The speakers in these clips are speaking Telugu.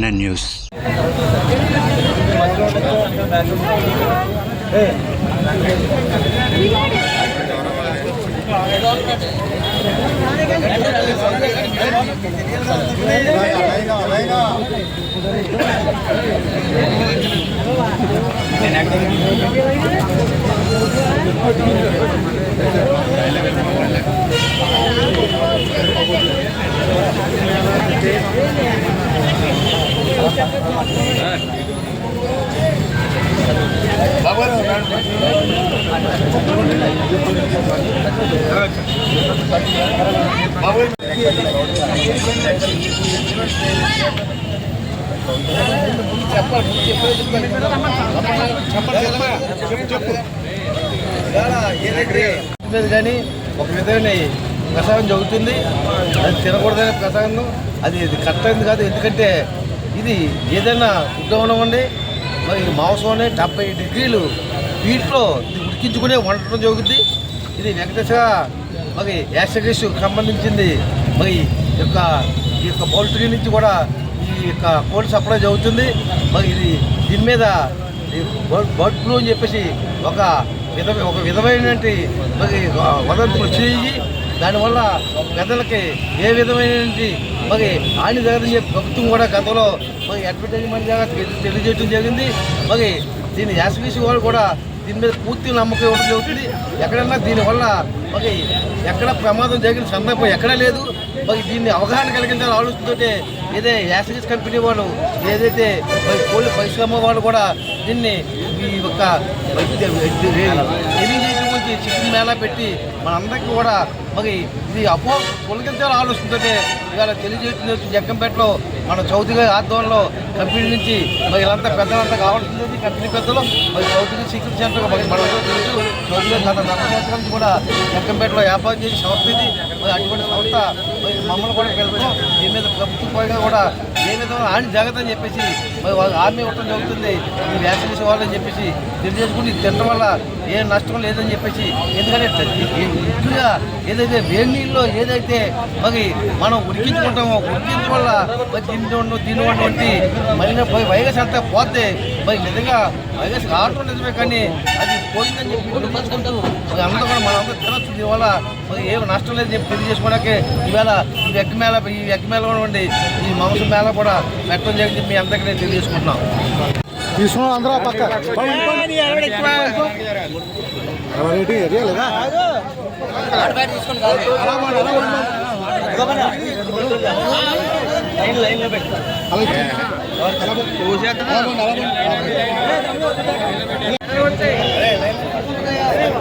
ఎన్ఎన్ న్యూస్ మీద కానీ ఒక విధమైన ప్రసాదం జరుగుతుంది. అది తినకూడదనే ప్రసాదం. అది ఇది కరెక్ట్ అయింది కాదు. ఎందుకంటే ఇది ఏదైనా ఫుడ్ అవ్వనివ్వండి మరి మాంసం డెబ్బై డిగ్రీలు వీటిలో ఇది ఉడికించుకునే వండటం జరుగుతుంది ఇది వెంకటేశ్వర మరి యాసగేష్ సంబంధించింది. మరి ఈ యొక్క ఈ యొక్క పౌల్ట్రీ నుంచి కూడా ఈ యొక్క కోల్డ్ సప్లై జరుగుతుంది. మరి ఇది దీని మీద బర్డ్ బర్డ్ ఫ్లూ అని చెప్పేసి ఒక విధ ఒక విధమైనటువంటి మరి వదంతులు చేయి. దానివల్ల పెద్దలకి ఏ విధమైనటువంటి మరి ఆయన దగ్గర ప్రభుత్వం కూడా గతంలో మరి అడ్వర్టైజ్మెంట్ ద్వారా తెలియజేయడం జరిగింది. మరి దీని యాసవీసి వాళ్ళు కూడా దీని మీద పూర్తి నమ్మకం ఇవ్వడం జరుగుతుంది. ఎక్కడన్నా దీనివల్ల మరి ఎక్కడ ప్రమాదం జరిగిన సందర్భం ఎక్కడా లేదు. మరి దీన్ని అవగాహన కలిగించాలని ఆలోచనతో ఏదే యాసిడ్ కంపెనీ వాళ్ళు ఏదైతే మరి కోళ్ళ పరిశ్రమ వాళ్ళు కూడా దీన్ని ఈ యొక్క తెలియజేయడం నుంచి చికెన్ మేళా పెట్టి మనందరికీ కూడా మరి ఇది అపో తొలగించాలని ఆలోచనతో ఇవాళ తెలియజేయడం జగ్గంపేటలో మన చౌదరి గారి ఆధ్వర్యంలో కంపెనీ నుంచి మరి ఇలాంతా పెద్దలంతా కావాల్సింది కంపెనీ పెద్దలు మరి చౌదరి చికెన్ సెంటర్ మరి మనందరూ తెలుసు. చౌదరి గత నలభై కూడా జగ్గంపేటలో వ్యాపారం చేసి సంస్థ ఇది మరి అటువంటి సంస్థ మరి మమ్మల్ని కూడా పిలుపుతాం మీద ప్రభుత్వం పరంగా కూడా ఏ విధంగా హాని జరగదని చెప్పేసి మరి వాళ్ళు హామీ ఇవ్వటం జరుగుతుంది. ఈ వ్యాక్సినేషన్ వాళ్ళని చెప్పేసి తెలియజేసుకుని ఇది తినడం వల్ల ఏ నష్టం లేదని చెప్పేసి ఎందుకంటే ఎక్కువగా ఏదైతే వేడి నీళ్ళలో ఏదైతే మరి మనం ఉడికించుకుంటామో ఉడికించడం వల్ల మరి దీని వండు దీని వంటి మళ్ళీ పోయి వైరస్ అంతా పోతే మరి నిజంగా వైరస్ రావటం నిజమే కానీ అది పోయిందని చెప్పి మరి అందరూ కూడా మనం అందరూ తినొచ్చు దీనివల్ల మరి ఏం నష్టం లేదని చెప్పి తెలియజేసుకోవడానికి ఈవేళ ఈ ఎగ్ మేళ ఈ ఎగ్ మేళ ఉండి ఈ మాంసం మేళ కూడా పెట్టడం జరిగింది మీ అందరికీ నేను తెలియజేసుకుంటున్నాం తీసుకున్నాం అందరూ పక్క లేదా అలాగే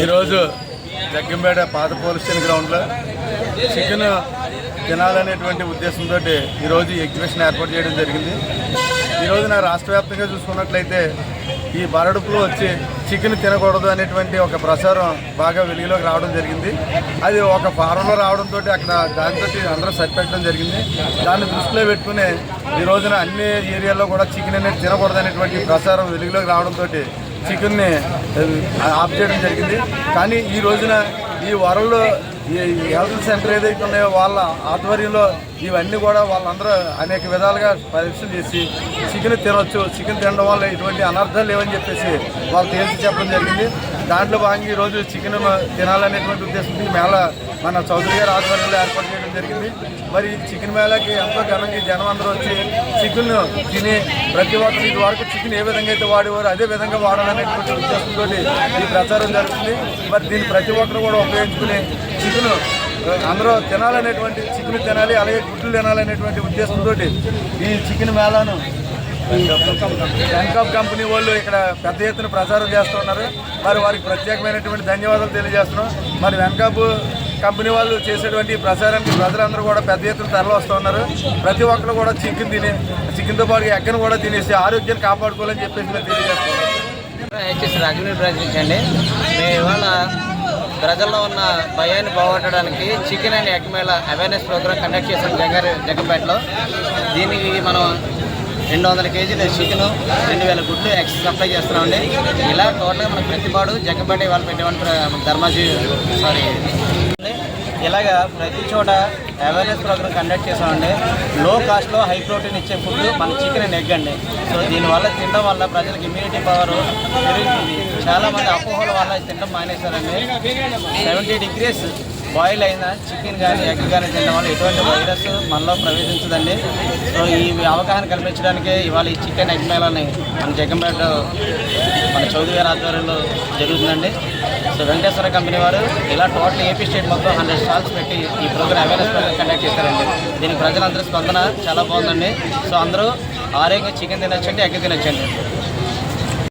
ఈరోజు జగ్గంపేట పాత పోలీస్ స్టేషన్ గ్రౌండ్లో చికెన్ తినాలనేటువంటి ఉద్దేశంతో ఈరోజు ఎగ్జిబిషన్ ఏర్పాటు చేయడం జరిగింది. ఈరోజు నా రాష్ట్ర వ్యాప్తంగా చూసుకున్నట్లయితే ఈ బరడుపులో వచ్చి చికెన్ తినకూడదు అనేటువంటి ఒక ప్రచారం బాగా వెలుగులోకి రావడం జరిగింది. అది ఒక ఫారంలో రావడంతో అక్కడ దానితోటి అందరూ సరిపెట్టడం జరిగింది. దాన్ని దృష్టిలో పెట్టుకుని ఈ రోజున అన్ని ఏరియాల్లో కూడా చికెన్ అనేది తినకూడదనేటువంటి ప్రచారం వెలుగులోకి రావడంతో చికెన్ని ఆఫ్ చేయడం జరిగింది. కానీ ఈ రోజున ఈ వరల్డ్ ఈ హెల్త్ సెంటర్ ఏదైతే ఉన్నాయో వాళ్ళ ఆధ్వర్యంలో ఇవన్నీ కూడా వాళ్ళందరూ అనేక విధాలుగా పరీక్షలు చేసి చికెన్ తినొచ్చు చికెన్ తినడం వల్ల ఎటువంటి అనర్థాలు లేవని చెప్పేసి వాళ్ళు తేల్చి చెప్పడం జరిగింది. దాంట్లో భాగంగా ఈరోజు చికెన్ తినాలనేటువంటి ఉద్దేశంతో ఈ మేళ మన చౌదరి గారి ఆధ్వర్యంలో ఏర్పాటు చేయడం జరిగింది. మరి ఈ చికెన్ మేళకి ఎంతో ఘనంగా జనం అందరూ వచ్చి చికెన్ తిని ప్రతి ఒక్కరు ఇది వరకు చికెన్ ఏ విధంగా అయితే వాడేవారు అదే విధంగా వాడాలనేటువంటి ఉద్దేశంతో ఈ ప్రచారం జరుగుతుంది. మరి దీన్ని ప్రతి ఒక్కరు కూడా ఉపయోగించుకుని చికెన్ అందరూ తినాలనేటువంటి చికెన్ తినాలి అలాగే గుడ్లు తినాలనేటువంటి ఉద్దేశంతో ఈ చికెన్ మేళాను బ్యాంకాప్ కంపెనీ వాళ్ళు ఇక్కడ పెద్ద ఎత్తున ప్రచారం చేస్తున్నారు మరి వారికి ప్రత్యేకమైనటువంటి ధన్యవాదాలు తెలియజేస్తున్నాం. మరి వెంకాప్ కంపెనీ వాళ్ళు చేసేటువంటి ప్రచారానికి ప్రజలందరూ కూడా పెద్ద ఎత్తున తరలి వస్తున్నారు ప్రతి ఒక్కరు కూడా చికెన్ తిని చికెన్తో పాటు ఎక్కను కూడా తినేసి ఆరోగ్యాన్ని కాపాడుకోవాలని చెప్పేసి మేము తెలియజేస్తున్నాం. రాజమండ్రి ప్రకటించండి మేము ఇవాళ ప్రజల్లో ఉన్న భయాన్ని పోగొట్టడానికి chicken and egg mela awareness programme conduct చేసాం జగన్ జగన్పేటలో. దీనికి మనం రెండు వందల కేజీలు చికెను రెండు వేల గుడ్లు ఎక్స్ సప్లై చేస్తున్నామండి. ఇలా టోటల్గా మన ప్రతిపాడు జగన్పేట ఇవాళ పెట్టేవాడి ధర్మాజీ సారీ ఇలాగా ప్రతి చోట అవేర్నెస్ ప్రోగ్రామ్ కండక్ట్ చేసామండి లో కాస్ట్లో హై ప్రోటీన్ ఇచ్చే ఫుడ్ మన చికెన్ అండ్ ఎగ్ అండి. సో దీనివల్ల తినడం వల్ల ప్రజలకు ఇమ్యూనిటీ పవర్ పెరుగుతుంది. చాలా మంది అపోహల వల్ల తినడం మానేశారండి. సెవెంటీ డిగ్రీస్ బాయిల్ అయిన చికెన్ కానీ ఎగ్ కానీ తినడం వల్ల ఎటువంటి వైరస్ మనలో ప్రవేశించదండి. సో ఈ అవగాహన కల్పించడానికి ఇవాళ ఈ చికెన్ ఎగ్ మేళని మన జగంపేట మన చౌదరి గారి ఆధ్వర్యంలో జరుగుతుందండి. సో వెంకటేశ్వర కంపెనీ వారు ఇలా టోటల్ ఏపీ స్టేట్ మొత్తం హండ్రెడ్ స్టాల్స్ పెట్టి ఈ ప్రోగ్రామ్ అవేర్నెస్ ప్రోగ్రామ్ కండక్ట్ చేశారండి. దీనికి ప్రజలందరూ స్పందన చాలా బాగుందండి. సో అందరూ ఆరోగ్యంగా చికెన్ తినొచ్చండి ఎగ్ తినొచ్చండి.